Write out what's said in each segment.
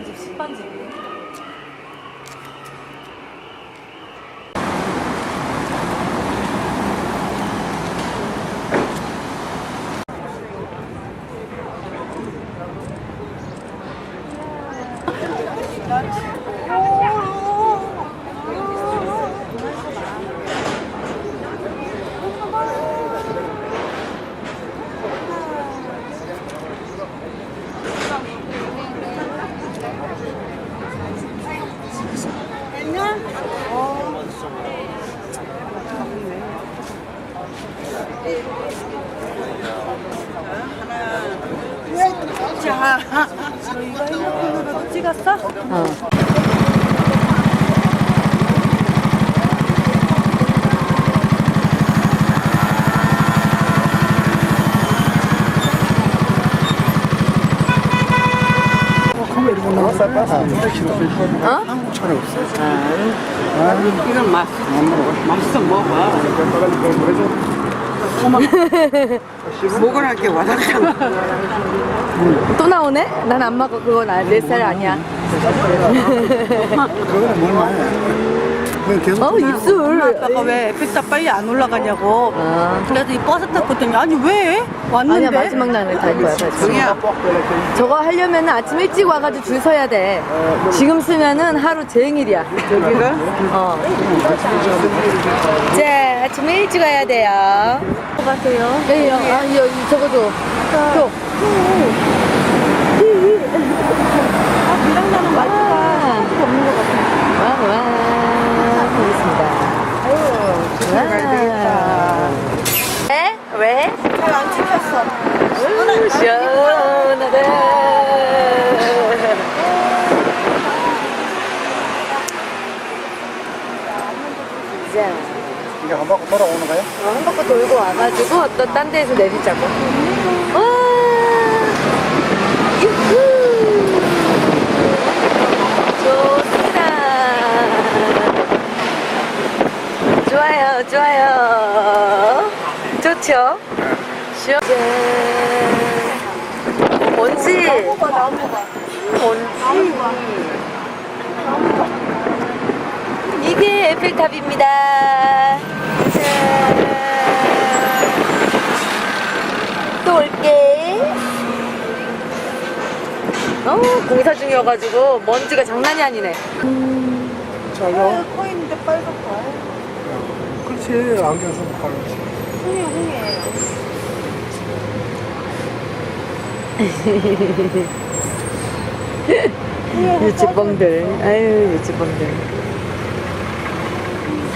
있던 집 10번 집이. 저희가 찍었어? 어. 어? 한국 차례 없어. 이건 맛, 맛있어 먹어. 먹으라 게 와닿잖아. 또 나오네? 난 안 먹어. 그거 나, 내 스타일 아니야. 그거는 뭘만 그건 계속 어, 입술. 아빠가 왜 에펠탑 빨리 안 올라가냐고. 아. 그래서 이 버스 탔거든요. 아니 왜? 왔는데. 아니야, 마지막 날에 달 거야, 다시. 정이야, 저거 하려면 아침 일찍 와가지고 줄 서야 돼. 지금 쓰면은 하루 종일이야. 여기가 어. 자, 아침 일찍 와야 돼요. 가세요. 네, 여, 아, 여, 이, 저거 줘. 줘. 아, 비랑 나는 맛있다. 없는 것 같아. 와, 와. 보겠습니다. 와. 네? 왜? 잘안 찍혔어. 아유, 시원하다. 자. 이게 한 바퀴 돌아오는 거야? 어, 한 바퀴 돌고 와가지고 또 딴 데에서 내리자고. 와! 유후! 좋습니다. 좋아요, 좋아요. 좋죠? 시원. 뭔지. 뭔지. 이게 에펠탑입니다. 자, 또 올게. 너무 공사 중이어가지고 먼지가 장난이 아니네. 저거. 코인인데 빨갛다. 그렇지. 안경 쓰고 팔지. 흥해, 흥해. 유치뻥들. 아유, 유치뻥들.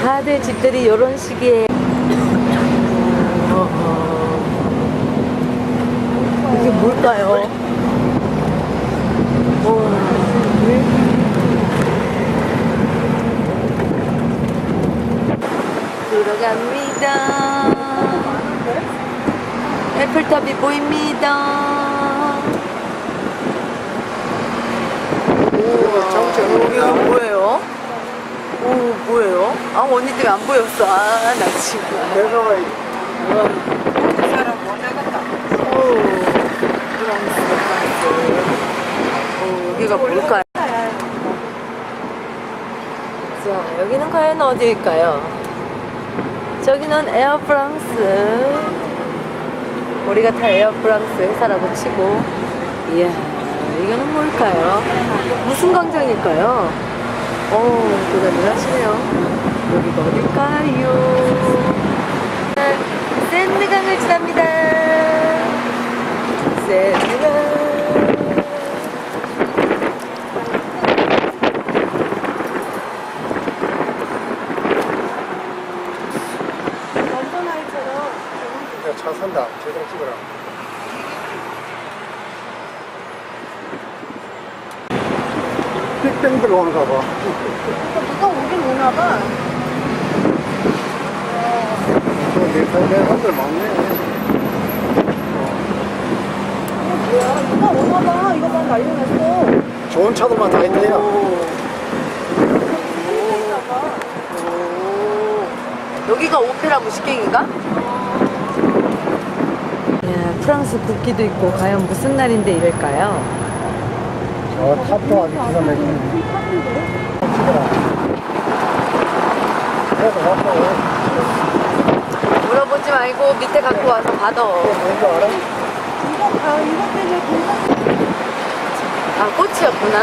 다들 집들이 이런 시기에. 이게 뭘까요? 들어갑니다. 에펠탑이 보입니다. 정체 여기가 뭐예요? 오, 뭐예요? 아, 언니 때문에 안 보였어. 아, 나 지금. 내가 오, 프랑스, 프랑스. 오, 여기가 뭘까요? 자, 여기는 과연 어디일까요? 저기는 에어 프랑스. 우리가 다 에어 프랑스 회사라고 치고. 이야, 이거는 뭘까요? 무슨 광장일까요? 오, 대단히 하시네요. 여기가 어딜까요? 샌드강을 지납니다. 샌드강. 완전 아이처럼. 내가 차 산다. 제대로 찍어라. 빅뱅 들어오는가 봐. 누가 오긴 오나 봐. 내 사람들 사람들 많네. 뭐야, 누가 오나 봐. 이거만 날려놨어. 좋은 차들만 다 있네요. 여기가 오페라 무식갱인가? 야, 프랑스 국기도 있고 과연 무슨 날인데 이럴까요? 어, 탑도 아주 기가 막히네. 갖고 물어보지 말고 밑에 갖고 와서 받아. 뭔지 알아? 이거, 아, 이거 때문에 공사 아, 꽃이었구나.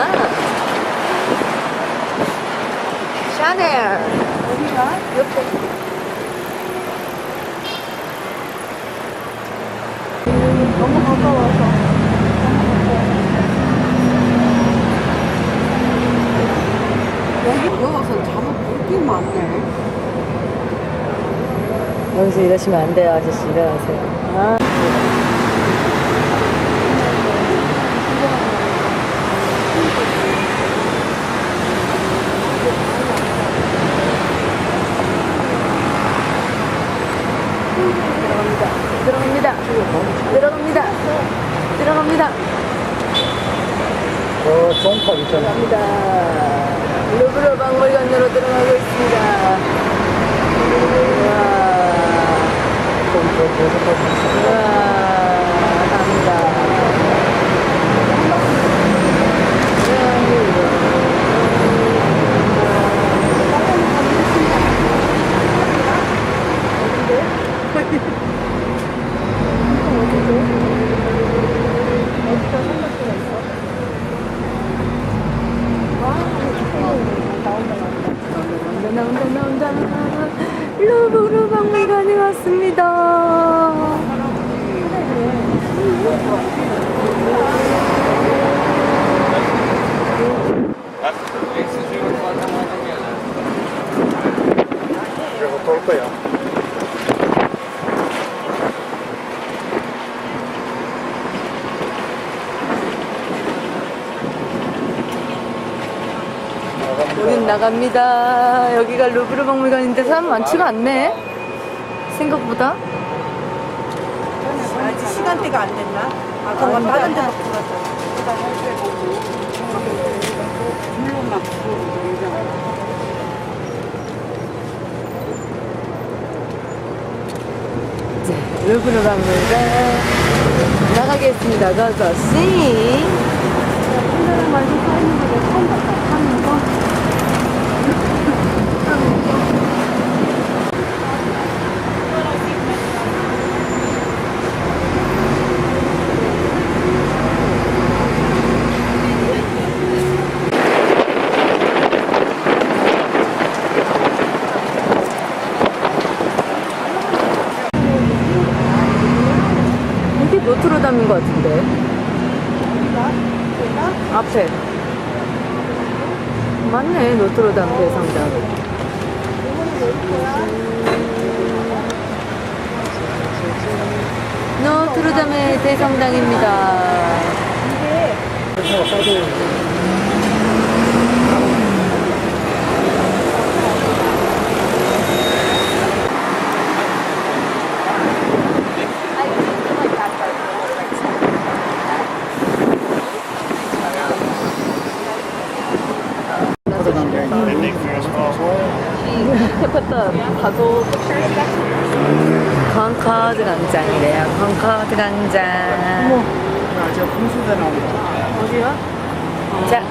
샤넬. 어디가? 옆에. 너무 가까워서. 여기 여기서 잡아 먹기만 안 돼. 여기서 이러시면 안 돼요, 아저씨. 일어나세요. 아. 들어갑니다. 들어갑니다. 들어갑니다. 들어갑니다. 어, 종탑 있잖아. 갑니다. 루브르 박물관으로 들어가고 있습니다. 우와. 좀더 계속하고 있어. 우와, 갑니다. 나온다, 나온다, 나온다. 루브르 박물관에 왔습니다. 그리고 돌 거야. 나갑니다. 여기가 루브르 박물관인데 사람 많지가 않네. 생각보다. 아직 시간대가 안 됐나? 아, 그럼 다른 데로 이제 루브르 박물관 나가겠습니다. 가서 씨. 혼자랑 말고 사는 거 처음 봤다. 하는 거. 노트로담인 것 같은데. 앞에. 맞네, 노트로담 대성당. 노트로담의 대성당입니다 가서 컨커드 광장이래요. 컨커드 광장. 저 분수대 나온다. 어디야? 자.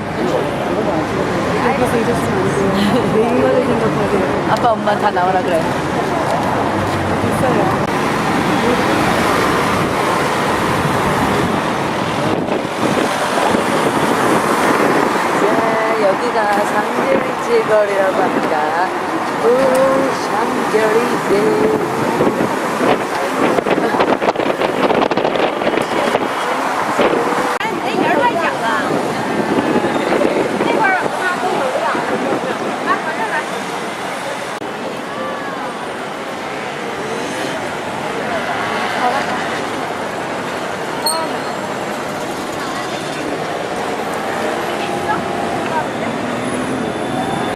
여기서 이랬으면 안 돼요. 내 인간을 생각하세요. 아빠 엄마 다 나오라 그래. 있어요. 자, 여기가 샹젤리제 거리라고 합니다. 오, 샹젤리제.